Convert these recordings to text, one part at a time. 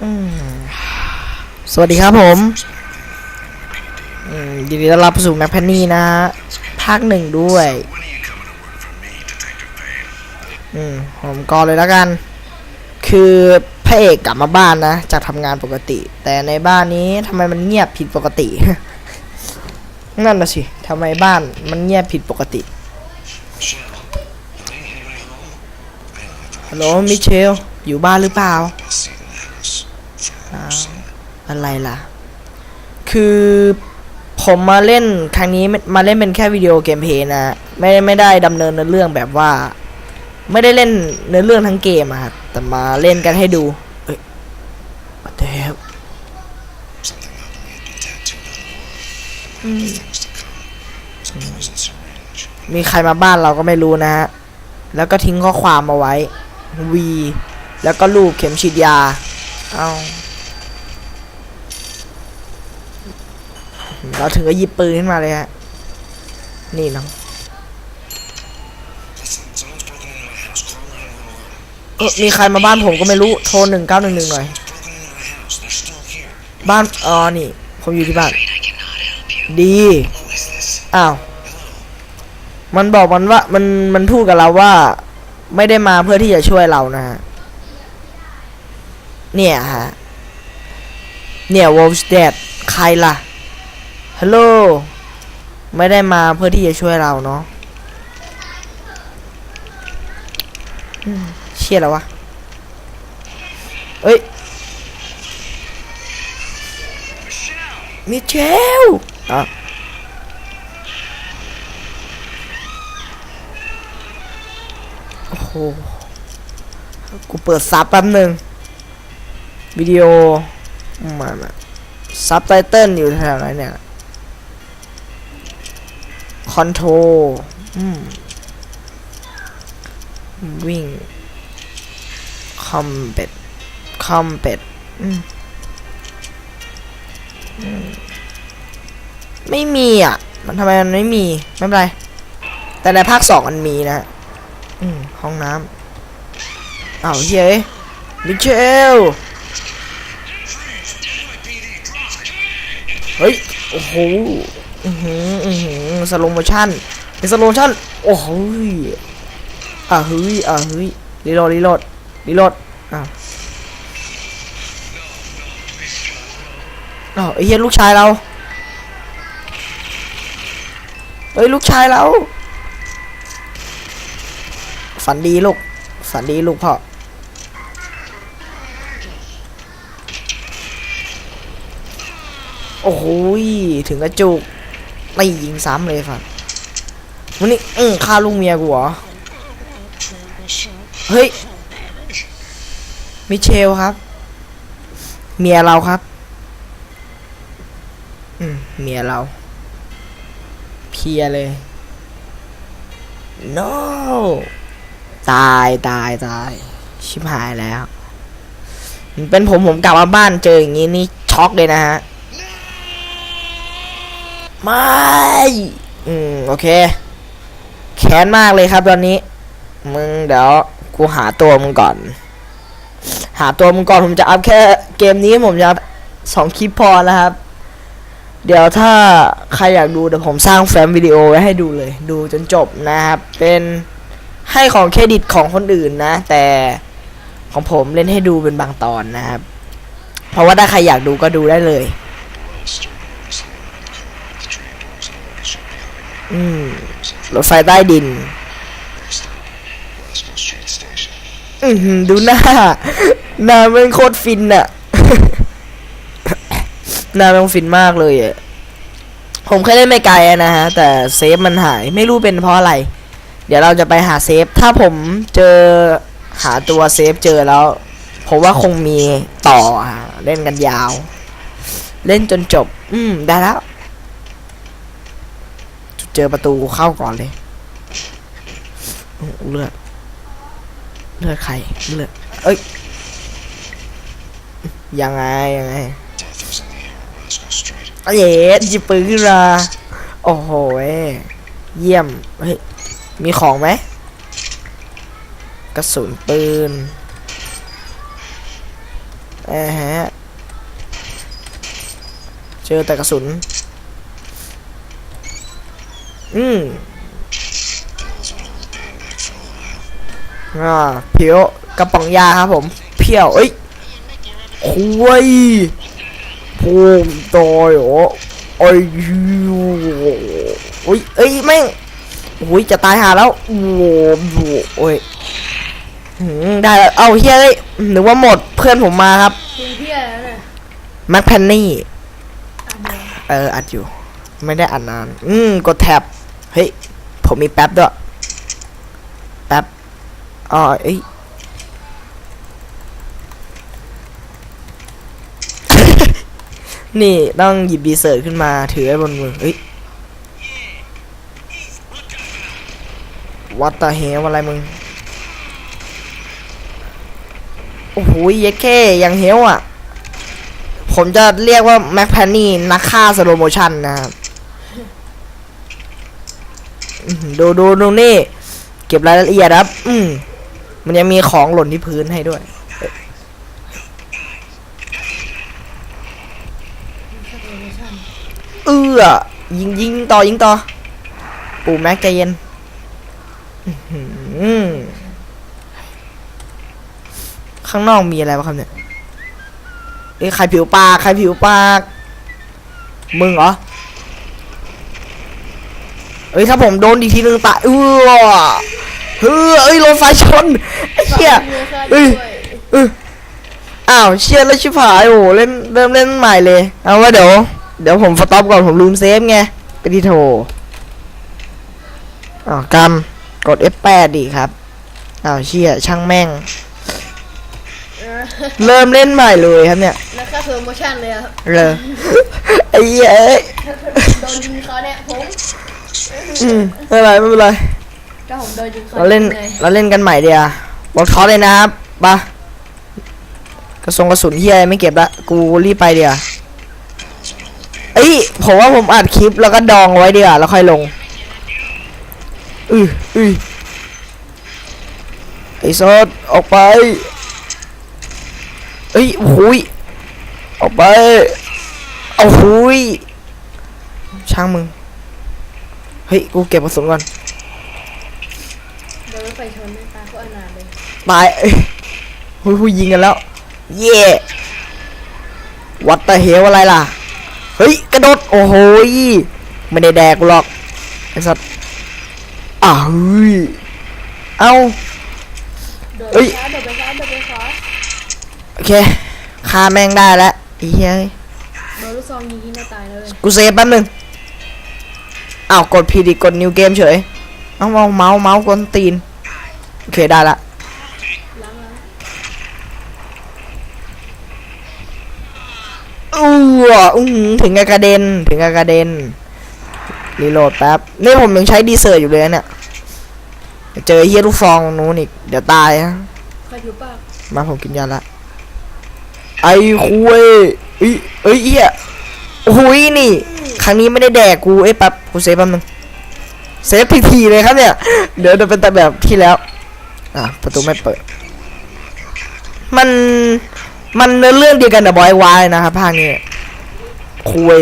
สวัสดีครับผมยินดีต้อนรับสู่แมคแพนนี่นะฮะภาคหนึ่งด้วย อืม ผมก่อนเลยแล้วกัน คือพระเอกกลับมาบ้านนะ จากทำงานปกติ แต่ในบ้านนี้ทำไมมันเงียบผิดปกติ นั่นนะสิทำไมบ้านมันเงียบผิดปกติฮัลโหลมิเชล อยู่บ้านหรือเปล่า อะไรล่ะ คือผมมาเล่นครั้งนี้มาเล่นเป็นแค่วิดีโอเกมเพลย์นะไม่ได้ไม่ได้ดำเนินเนื้อเรื่องแบบว่า ไม่ได้เล่นเนื้อเรื่องทั้งเกมอะครับแต่มาเล่นกันให้ดูเอ้ยมาเทปมีใครมาบ้านเราก็ไม่รู้นะฮะ แล้วก็ทิ้งข้อความมาไว้ วี แล้วก็ลูกเข็มฉีดยา เอา เราถึงก็หยิบปืนขึ้นมาเลยฮะ นี่เนาะเออมีใครมาบ้านผมก็ไม่รู้ โทรหนึ่งเก้าหนึ่งหนึ่งหน่อย บ้านอ๋อนี่ ผมอยู่ที่บ้าน ดี อ้าว มันบอกมันว่า มัน มันพูดกับเราว่า ไม่ได้มาเพื่อที่จะช่วยเรานะฮะ เนี่ยฮะ เนี่ย Wolf's Dead ใครล่ะ ฮัลโหล ไม่ได้มาเพื่อที่จะช่วยเราเนาะเชี่ยแล้ววะ เอ้ย มิเชลอะโอ้โห กูเปิดซับแป๊บหนึ่งวิดีโอมามาซับไตเติลอยู่แถวไหนเนี่ย คอนโทรวิ่งคอมเป็ดคอมเป็ดไม่มีอะ มันทำไมมันไม่มี ไม่เป็นไร แต่ในภาคสองมันมีนะอืมห้องน้ำอ้าวเฮ้ยมิเชลเฮ้ย โอ้โห อือหืออือหือสโลโมชั่นเป็นสโลโมชั่นโอ้โหอะเฮ้ยอะเฮ้ยรีโหลดรีโหลดรีโหลดอ้าวอ้าวไอ้เหี้ยลูกชายเราเฮ้ยลูกชายเราฝันดีลูกฝันดีลูกพ่อโอ้โหถึงกระจุก ไม่ยิงซ้ำเลยฝันวันนี้อืมฆ่าลูกเมียกูเหรอ เฮ้ย มิเชลครับ เมียเราครับ อืมเมียเรา เพียเลย no ตายตายตาย ชิบหายแล้ว เป็นผมผมกลับมาบ้านเจออย่างงี้นี่ช็อกเลยนะฮะ ไม่ อืม โอเค แค้นมากเลยครับตอนนี้ มึงเดี๋ยว กูหาตัวมึงก่อน หาตัวมึงก่อนผมจะอัพแค่เกมนี้ผมจะอัพสองคลิปพอแล้วครับ เดี๋ยวถ้าใครอยากดูเดี๋ยวผมสร้างแฟ้มวิดีโอไว้ให้ดูเลย ดูจนจบนะครับ เป็นให้ของเครดิตของคนอื่นนะ แต่ของผมเล่นให้ดูเป็นบางตอนนะครับ เพราะว่าถ้าใครอยากดูก็ดูได้เลย อืมรถไฟใต้ดิน อือหือดูหน้า หน้ามันโคตรฟินอะหน้ามันฟินมากเลยอะผมเคยเล่นไม่ไกลอะนะฮะ แต่เซฟมันหายไม่รู้เป็นเพราะอะไร เดี๋ยวเราจะไปหาเซฟ ถ้าผมเจอหาตัวเซฟเจอแล้ว ผมว่าคงมีต่อเล่นกันยาว เล่นจนจบ อืม ได้แล้ว เจอประตูเข้าก่อนเลยเลือดเลือดใครเลือดเอ้ยยังไงยังไงเอ๋หยิปืนขึ้นมาโอ้โหเยเยี่ยมเฮ้ยมีของไหมกระสุนปืนเออฮะเจอแต่กระสุน อืมอ่าเพียวกระป๋องยาครับผม เพียวเอ้ยคุยพูมตอยโอ้โอ้ยโอ้ยเอ้ยแม่งโอ้ยจะตายหาแล้ว โอ้โหโอ้ยหืมได้แล้วเอาเฮ้ยเอ้ยหรือว่าหมดเพื่อนผมมาครับทีมพี่อะไรเนี่ยแม็กแพนนี่อ่านเดี๋ยวเออ อัดอยู่ ไม่ได้อัดนาน อืม กดแท็บ เฮ้ย ผมมีแป๊บด้วย แป๊บอ๋อเอ้ยนี่ต้องหยิบดีเซอร์ขึ้นมาถือไว้บนมือเฮ้ยวัตตาเฮวอะไรมึง โอ้โหเย็ดแค่ยังเฮวอะ ผมจะเรียกว่าแม็กแพนนี่นักฆ่าสโลโมชันนะครับ ดูดูดูนี่เก็บรายละเอียดครับ อืมมันยังมีของหล่นที่พื้นให้ด้วย เออยิงยิงต่อยิงต่อ ปู่แม็กใจเย็นข้างนอกมีอะไรบ้างครับเนี่ยเอ้ใครผิวปาก ใครผิวปาก มึงเหรอ เอ้ยถ้าผมโดนอีกทีนึงตายเออเฮ้ยเอ้ยรถไฟชนไอ้เหี้ยเอ้ยเอออ้าวเชียร์แล้วชิบหายโอ้โหเล่นเริ่มเล่นใหม่เลยเอาว่าเดี๋ยวเดี๋ยวผมสต็อปก่อนผมลืมเซฟไงไปที่โทรอ้าวกำกด F8 ดีครับอ้าวเชียช่างแม่งเออเริ่มเล่นใหม่เลยครับเนี่ยนักฆ่าโปรโมชั่นเลยครับเลยไอ้เหี้ยเอ้ยโดนยิงเขาเนี่ยผม อืมไม่เป็นไรไม่เป็นไร ถ้าผมโดนยิงเขาเราเล่นไงเราเล่นกันใหม่เดียวบอกทอเลยนะครับปะกระสุนกระสุนเฮียไม่เก็บละ กูรีบไปเดียวเอ้ย ผมว่าผมอัดคลิปแล้วก็ดองไว้เดียวแล้วค่อยลง อืออือไอ้ซอสออกไป เอ้ยโอ้โหุยออกไป เอาหุยช่างมึง เฮ้ย กูเก็บกระสุนก่อนโดนรถไฟชนไม่ตายก็อนาถเลยตายเอ้ยหุยหุยยิงกันแล้ว เย่วัดตะเหวอะไรล่ะ เฮ้ย กระโดด โอ้โหยไม่ได้แดกกูหรอก ไอ้สัตว์อ้าวเฮ้ยเอ้า โดนเอ้ยซ้ายโดนไปซ้ายโดนไปขวาโอเคฆ่าแม่งได้แล้วไอ้เฮ้ย โดนลูกซองยิงที่หน้าตายเลย กูเซฟแป๊บนึง อ้าวกดผิดอีกกดนิวเกมเฉยเอาเมาส์เมาส์เมาส์กวนตีน โอเคได้ละอู้วอื้ถึงกับกระเด็น ถึงกับกระเด็น รีโหลดแป๊บ นี่ผมยังใช้ดีเซอร์อยู่เลยเนี่ย เจอเฮียลูกฟองนู้นอีก เดี๋ยวตายนะมาผมกินยาละ ไอ้คุยเอ้ยเอ้ยเฮียโอ้ยนี่ รั้งนี้ไม่ได้แดกกูเอ้ยแป๊บกูเซฟแป๊บนึงเซฟทีๆเลยครับเนี่ย เดี๋ยวจะเป็นแต่แบบที่แล้ว อะประตูไม่เปิด มันมันเนื้อเรื่องเดียวกันกับบอยวายนะครับภาคนี้คุย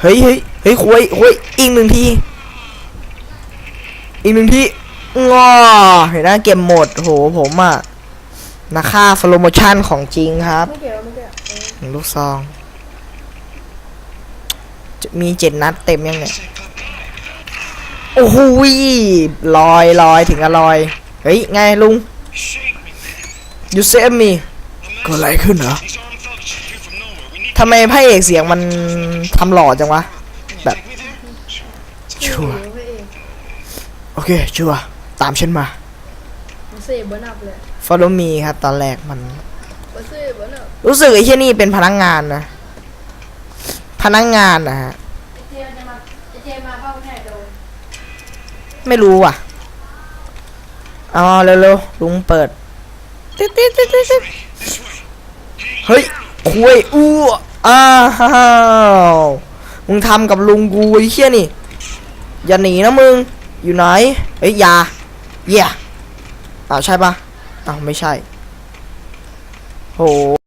เฮ้ยเฮ้ยเฮ้ยคุยคุยอีกหนึ่งทีอีกหนึ่งทีงอเห็นหน้าเกมหมดโหผมอะนักฆ่าฟลโมชั่นของจริงครับไม่เกี่ยวไม่เกี่ยวเออลูกซองจะ มีเจ็ดนัดเต็มยังเนี่ย โอ้โหยลอยลอยถึงกับลอย เฮ้ย ไงลุงยูเซฟมีเกิดอะไรขึ้นเหรอทำไมพระเอกเสียงมันทำหล่อจังวะ แบบชัวร์เดี๋ยวพระเอกโอเคชัวร์ตามฉันมามาเสพบนอับเลย follow me ครับ ตอนแรกมันมาเสพบนอับรู้สึกไอ้เชี่ยนี่เป็นพนักงานนะ พนักงานนะฮะไม่รู้อะเอาเร็วๆลุงเปิดติ๊ดติ๊ดติ๊ดติ๊ดเฮ้ยคุยอู้อ้าวมึงทำกับลุงกูไอ้เชี่ยนี่ อย่าหนีนะมึง อยู่ไหนเอ้ยอยาเย่อ้าวใช่ปะอ้าวไม่ใช่โห